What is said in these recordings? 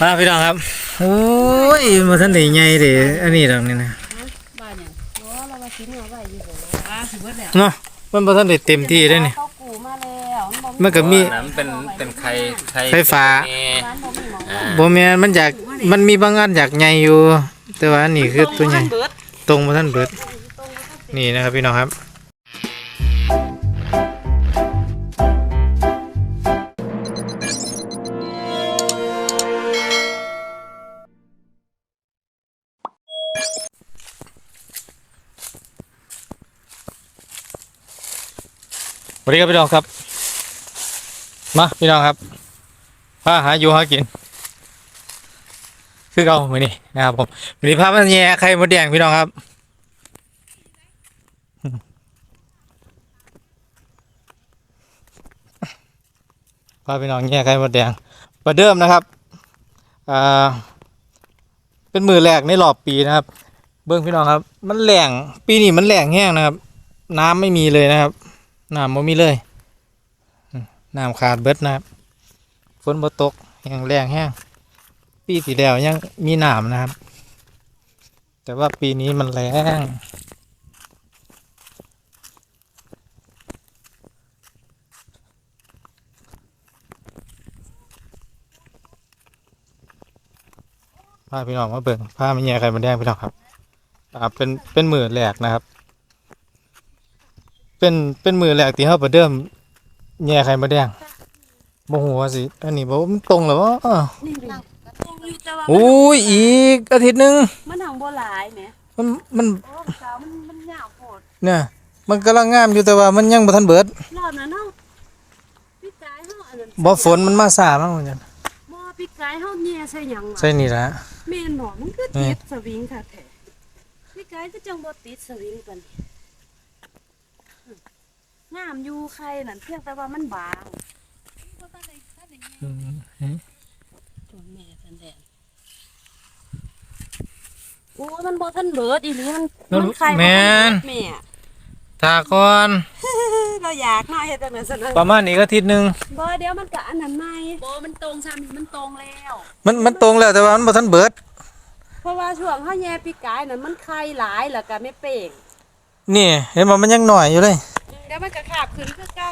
มาพี่น้องครับ โอ้ยมาท่านได้ใหญ่เด้อันนี้ดอกนี่นะบ้านเนี่ยโอ้เรามาทิ้งเอาไว้อยู่บ่อ่าสิเบิดแล้วเนาะมันบ่ทันได้เต็มที่เด้นี่เขากูมาแล้วบ่มันก็มีน้ำเป็นเป็นไข่ไข่ฟ้าร้านบ่มีหมองบ่แม่นมันอยากมันมีบางอันอยากใหญ่อยู่ แต่ว่าอันนี้คือตัวใหญ่เบิดตรงบ่ทันเบิดนี่นะครับพี่น้องครับ วัสดีครับพี่น้องครับ มาพี่น้องครับพาหาอยู่หากิน คือเก่ามือนี้นะครับผมมือนี้พามาแย่ไข่มดแดงพี่น้องครับพาพี่น้องแย่ไข่มดแดงประเดิมนะครับอ่าเป็นมือแรกในรอบปีนะครับ เบื้องพี่น้องครับ มันแหลงปีนี้มันแหลงแห้งนะครับ น้ำไม่มีเลยนะครับ น้ำไม่มีเลยน้ำขาดเบิดนะครับฝนบ่ตกแห้งแรงแห้งปีที่แล้วยังมีน้ำนะครับ แต่ว่าปีนี้มันแรงพาพี่น้องมาเบิ่งพาไม่แย่ใครมาแดงพี่น้องครับอ่าเป็นเป็นหมือแรกนะครับ เป็นเป็นมือแรกที่เขาประเดิมแย่ใครมาแดงบ่หัวาสิอันนี้บ่มันตรงแล้ววะนี่ดิตรงอยู่แต่ว่าโอ้ยอีกอาทิตย์หนึงมันหังบ่หลายแหมมันมันโอ้สาวมันมันยาวโพดเนี่ยมันกำลังงามอยู่แต่ว่ามันยังบ่ทันเบิดรอบนั้นเฮาพี่กายเฮาอันนั้นบ่ฝนมันมาสามั้งว่าจังบ่พี่กายเฮาแย่ใส่หยังวะใช่นี่ละแม่นบ่มันคือติดสวิงค่ะแท้พี่กายก็จังบ่ติดสวิงปานนี้ งามอยู่ใครนั่นเพียงแต่ว่ามันบางอืมตัวแม่พันแดงโอ้ยมันบ่ทันเบิดอีหลีมันมันไข่บ่ทันเบิดแม่ตาก่อนเราอยากเนาะเฮ็ดจังได๋ซั่นประมาณนี้ก็อาทิตย์หนึงบ่เดี๋ยวมันก็อันนั้นใหม่บ่มันตรงซ้ำมันตรงแล้ว มันมันตรงแล้วแต่ว่ามันบ่ทันเบิด เพราะว่าช่วงเฮาแย่ปีกายน่ะมันไข่หลายแล้วก็ไม่เป่ง นี่เห็นบ่มันยังหน่อยอยู่เลยเดี๋ยวมันก็ขาบขึ้นคือเก่า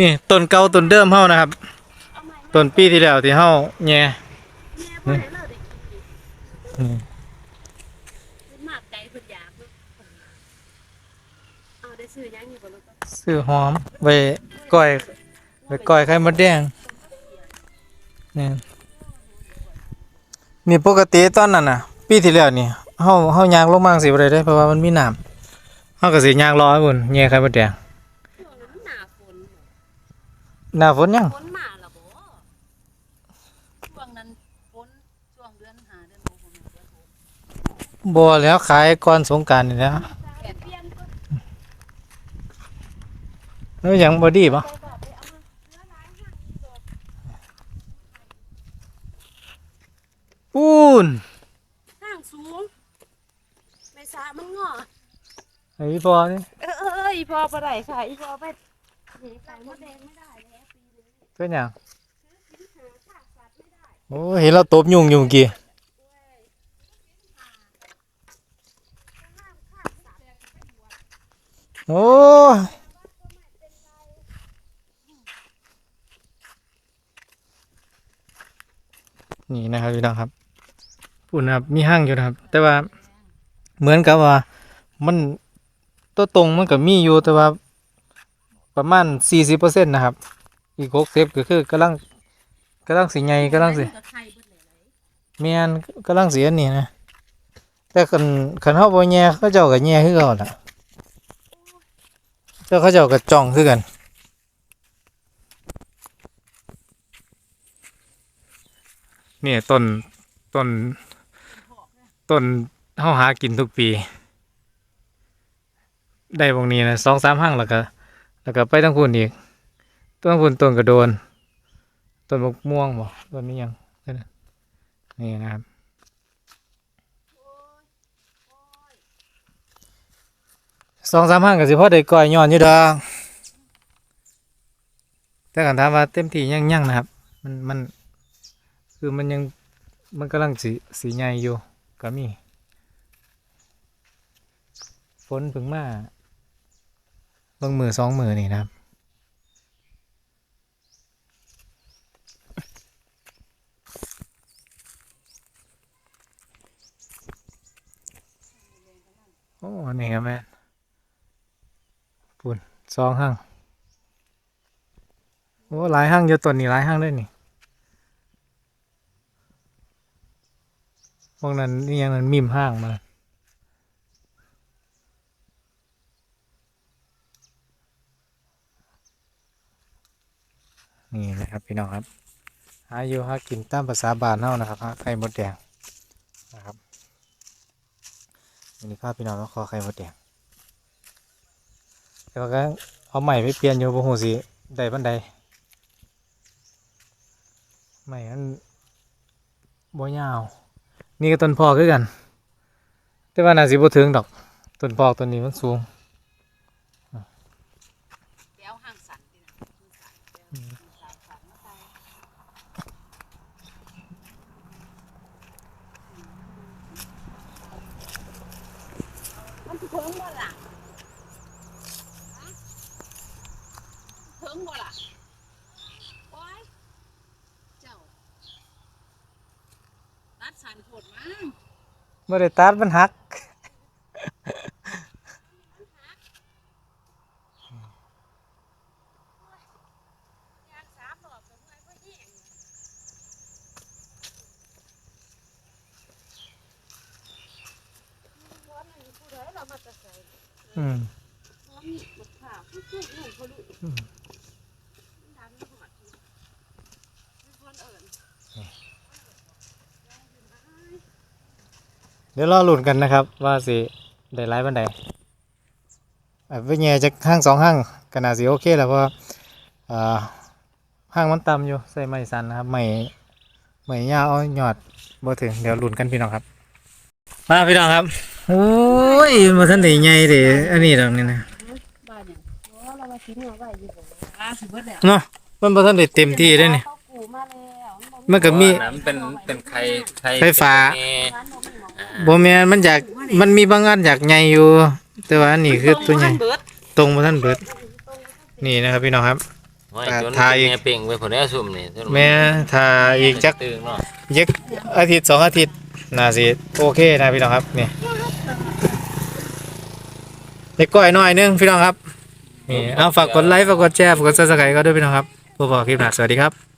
นี่ต้นเก่าต้นเดิมเฮานะครับเอาใหม่ต้นปีที่แล้วที่เฮาแย่แย่บ่ได้เราได้กินนี่กินมากใจเพิ่นอยากเนาะเอาได้ซื้อหยังอยู่บ่ลูกซื้อหอมไว้ก้อยไว้ก้อยไข่มดแดงนี่นี่ปกติตอนนั้นน่ะ ปีที่แล้วนี่เฮาเฮายางลงมาจั่งสิบ่ได้เด้เพราะว่ามันมีน้ำ เฮาก็สิยางรอให้พุ่นแย่ไข่มดแดงช่วงนั้นมันหน้าฝนหน้าฝนยังฝนมาแล้วบ่ช่วงนั้นฝนช่วงเดือน5เดือน6เดือน6บ่แล้วขายก่อนสงกรานต์นี่แหล้วแค่เปลี่ยนก็แล้วยังบ่ดีบ่ปูนทางสูงไม่สามันงอ อ้พอนี่เออเออเอออีพอบ่ได้ค่ะอีพอไปหนีไก่มดแดงไม่ได้แล้วปีนี้เป็นหยังหาซากสัตว์ไม่ได้โอ้เห็นเราตบยุงอยู่เมื่อกี้โอ้ยนี่นะครับพี่น้องครับปุ่นนะครับมีห้างอยู่นะครับ แต่ว่าเหมือนกับว่ามัน ตัวตรงมันก็มีอยู่แต่ว่าประมาณสี่สิบเปอร์เซ็นต์นะครับ อีกหกสิบก็คือกำลังกำลังสีใหญ่กำลังสีเบิดเลยนกำลังเสียนี่นะแต่คันคันเฮาบ่แย่เขาเจ้าก็แย่คือเก่าล่ะเจ้าเขาเจ้าก็จ้องคือกันนี่ต้นต้นต้นเฮาหากินทุกปี ได้วงนี้นะสองสามห้างแล้วก็ แล้วก็ไปทั้งคุณอีกต้นคุณต้นกระโดนต้นมะม่วงบ่ต้นนี้ยังนี่นะครับสองสามห้างก็สิพอได้ก่อยย้อนอยู่ดอกแต่กันถามว่าเต็มที่ยังยังนะครับ มันมันคือมันยังมันกำลังสีสีใหญ่อยู่ก็มีฝนเพิ่งมา เบิ่งมือสองมือนี่นะครับ โอ้อันนี่ครับแม่ปุ่นสองห้าง โอ้ หลายห้างอยู่ตัวนี้หลายห้างเลยนี่พวกนั้นนี่ยังนั้นมิมห้างมา นี่นะครับพี่น้องครับหาอยู่หากินตามภาษาบ้านเฮานะครับหาไข่มดแดงนะครับวันนี้พาพี่น้องมาขอไข่มดแดงแต่ว่าก็เอาใหม่ไปเปลี่ยนอยู่บ่ฮู้สิได้ปานใดใหม่อันบ่ยาว นี่ก็ต้นพอกคือกัน แต่ว่าน่าสิบ่ถึงดอกต้นพอกต้นนี้มันสูง แก้วห้างสันนี่นะห้างสันแก้วห้างสันมาใส่ มันสิเพิ่งบ่ล่ะถึงบ่ล่ะโอ้ยเจ้า ตัดสันโผดมาบ่ได้ตัดมันหัก ยางสามดอกเป็นไงก็แห้งวันนี้ผู้ใดเรามาจะใส่ อืมพร้อมหมดข่าวผู้ช่วยลูกเขาลูกอืมดังไม่หอดทีมีคนเอิ่นเดี๋ยวรอลุ้นกันนะครับ ว่าสิได้ไลฟ์วันใดอะไปแง่จากห้างสองห้างก็น่าสิโอเคแล้วเพราะว่าห้างมันต่ำอยู่ใส่ไม้สันนะครับไม้ไม้ยาวเอาหยอดบ่ถึงเดี๋ยวหลุนกันพี่น้องครับ มาพี่น้องครับ โอ้ยมาทันได้ใหญ่เด้อันนี้ดอกนี่นะบ้านเนี่ยโอ้เรามาทิ้งเอาไว้อยู่บ่อ่าสิเบิดแล้วเนาะมันบ่ทันได้เต็มที่เด้นี่เขากูมาแล้วมันก็มี น้ำเป็นเป็นไข่ไข่ไฟฟ้า แม่ร้านบ่มีหมอบ่แม่นมันอยากมันมีบางอันอยากใหญ่อยู่ แต่ว่าอันนี้คือตัวใหญ่เบิดตรงบ่ทันเบิด นี่นะครับพี่น้องครับไว้อ่าจนทาอีก แม่เป่งไปผลแล้วซุ่มนี่แม่ถ้าอีกจัก ตึงเนาะยักอาทิตย์สองอาทิตย์น่าสิโอเคนะพี่น้องครับนี่ เด็กก้อยหน่อยหนึงพี่น้องครับนี่เอาฝากกดไลค์ฝากกดแชร์ฝากกดซับสไครต์ก็ด้วยพี่น้องครับพบกันคลิปหน้าสวัสดีครับ